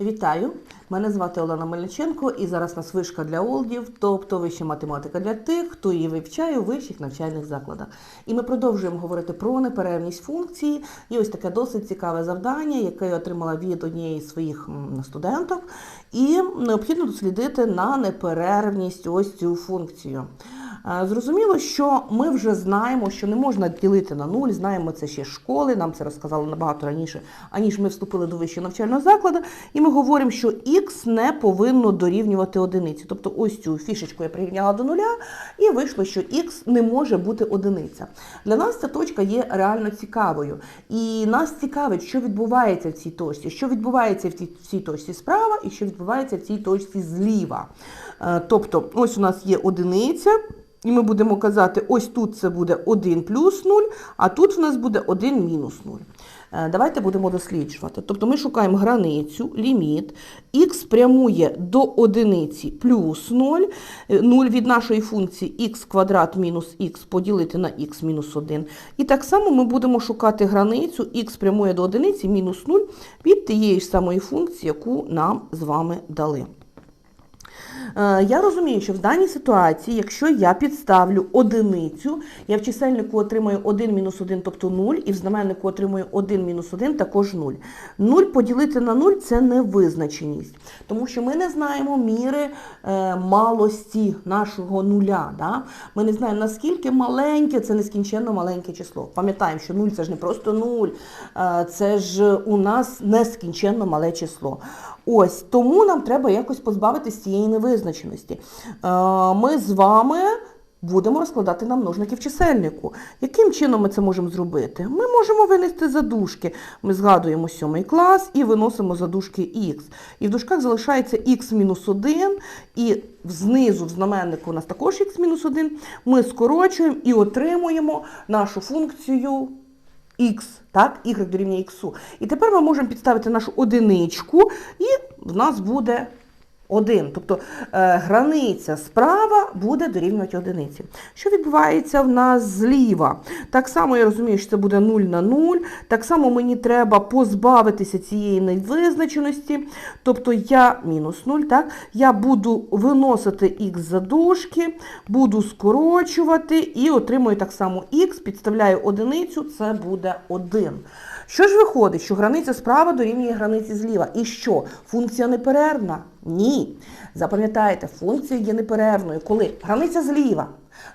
Вітаю! Мене звати Олена Мельниченко і зараз нас вишка для олдів, тобто вища математика для тих, хто її вивчає у вищих навчальних закладах. І ми продовжуємо говорити про неперервність функції. І ось таке досить цікаве завдання, яке я отримала від однієї з своїх студенток. І необхідно дослідити на неперервність ось цю функцію. Е, Зрозуміло, що ми вже знаємо, що не можна ділити на нуль, знаємо це ще школи, нам це розказали набагато раніше, аніж ми вступили до вищого навчального закладу, і ми говоримо, що х не повинно дорівнювати одиниці. Тобто ось цю фішечку я прирівняла до нуля, і вийшло, що х не може бути одиниця. Для нас ця точка є реально цікавою. І нас цікавить, що відбувається в цій точці, що відбувається в цій, в цій точці справа і що відбувається в цій точці зліва. Е, Тобто, ось у нас є одиниця. І ми будемо казати, ось тут це буде 1 плюс 0, а тут в нас буде 1 мінус 0. Е, Давайте будемо досліджувати. Тобто ми шукаємо границю, ліміт, х прямує до одиниці плюс 0, 0 від нашої функції х квадрат мінус х поділити на х мінус 1. І так само ми будемо шукати границю, х прямує до одиниці мінус 0 від тієї ж самої функції, яку нам з вами дали. Е, Я розумію, що в даній ситуації, якщо я підставлю одиницю, я в чисельнику отримаю 1 мінус 1, тобто 0, і в знаменнику отримую 1 мінус 1, також 0. 0 поділити на 0 – це невизначеність, тому що ми не знаємо міри е, малості нашого нуля. Да? Ми не знаємо, наскільки маленьке це нескінченно маленьке число. Пам'ятаємо, що 0 – це ж не просто 0, е, це ж у нас нескінченно мале число. Ось тому нам треба якось позбавитися цієї невизначеності. Е, Ми з вами будемо розкладати на множники в чисельнику. Яким чином ми це можемо зробити? Ми можемо винести задушки. Ми згадуємо сьомий клас і виносимо задушки х. І в дужках залишається х-1, і знизу в знаменнику у нас також х-1. Ми скорочуємо і отримуємо нашу функцію х, так, y дорівнює х. І тепер ми можемо підставити нашу одиничку, і в нас буде 1. Тобто е, границя справа буде дорівнювати одиниці. Що відбувається в нас зліва? Так само я розумію, що це буде 0 на 0. Так само мені треба позбавитися цієї невизначеності. Тобто я мінус 0, так? Я буду виносити х за дужки, буду скорочувати і отримую так само х, підставляю одиницю, це буде 1. Що ж виходить, що границя справа дорівнює границі зліва? І що? Функція неперервна? Ні. Запам'ятайте, функція є неперервною, коли границя зліва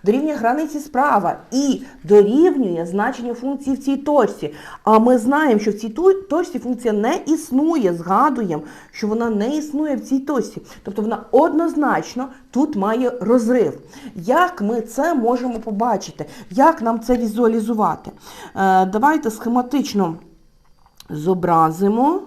дорівнює границі справа і дорівнює значенню функції в цій точці. А ми знаємо, що в цій точці функція не існує. Згадуємо, що вона не існує в цій точці.Тобто вона однозначно тут має розрив. Як ми це можемо побачити? Як нам це візуалізувати? Е, давайте схематично зобразимо.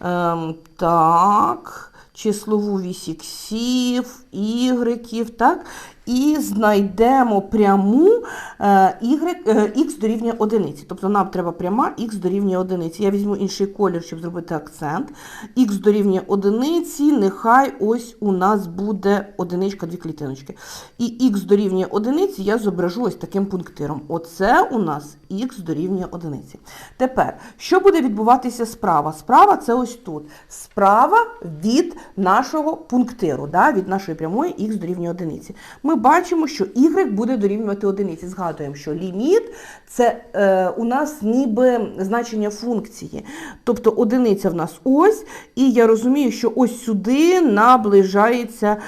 Ем, так, числову вісь іксів, ігреків, так, і знайдемо пряму е, y, е, х дорівнює одиниці. Тобто нам треба пряма х дорівнює одиниці. Я візьму інший колір, щоб зробити акцент. х дорівнює одиниці, нехай ось у нас буде одиничка, дві клітиночки. І х дорівнює одиниці я зображу ось таким пунктиром. Оце у нас х дорівнює одиниці. Тепер, що буде відбуватися справа? Справа це ось тут. Справа від нашого пунктиру, да, від нашої прямої х дорівнює одиниці. Ми бачимо, що y буде дорівнювати одиниці. Згадуємо, що ліміт це е, у нас ніби значення функції. Тобто одиниця в нас ось, і я розумію, що ось сюди наближається е,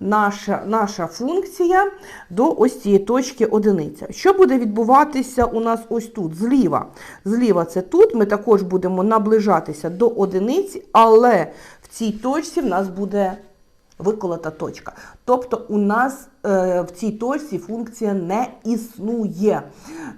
наша, наша функція до ось цієї точки одиниця. Що буде відбуватися у нас ось тут, зліва? Зліва це тут, ми також будемо наближатися до одиниці, але в цій точці в нас буде виколота точка. Тобто у нас в цій точці функція не існує.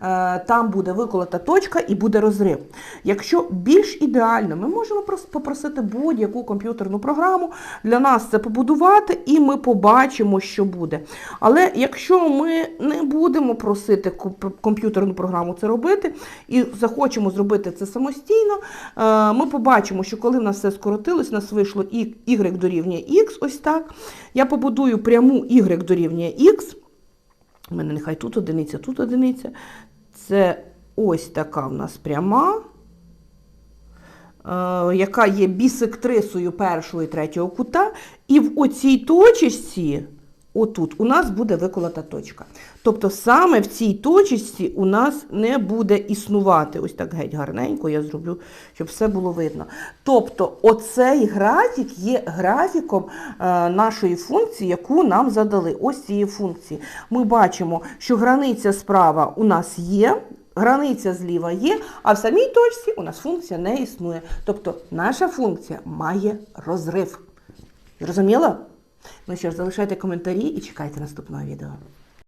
Е, там буде виколота точка і буде розрив. Якщо більш ідеально, ми можемо прос- попросити будь-яку комп'ютерну програму для нас це побудувати, і ми побачимо, що буде. Але якщо ми не будемо просити комп'ютерну програму це робити і захочемо зробити це самостійно, е, ми побачимо, що коли в нас все скоротилось, у нас вийшло y дорівнює x, ось так. Я побудую пряму y дорівнює x. У мене нехай тут одиниця, тут одиниця. Це ось така в нас пряма. яка є бісектрисою першого і третього кута, і в оцій точечці, отут, у нас буде виколота точка. Тобто саме в цій точечці у нас не буде існувати. Ось так геть гарненько я зроблю, щоб все було видно. Тобто оцей графік є графіком е, нашої функції, яку нам задали. Ось цієї функції. Ми бачимо, що границя справа у нас є, Границя зліва є, а в самій точці у нас функція не існує. Тобто наша функція має розрив. Зрозуміло? Ну що ж, залишайте коментарі і чекайте наступного відео.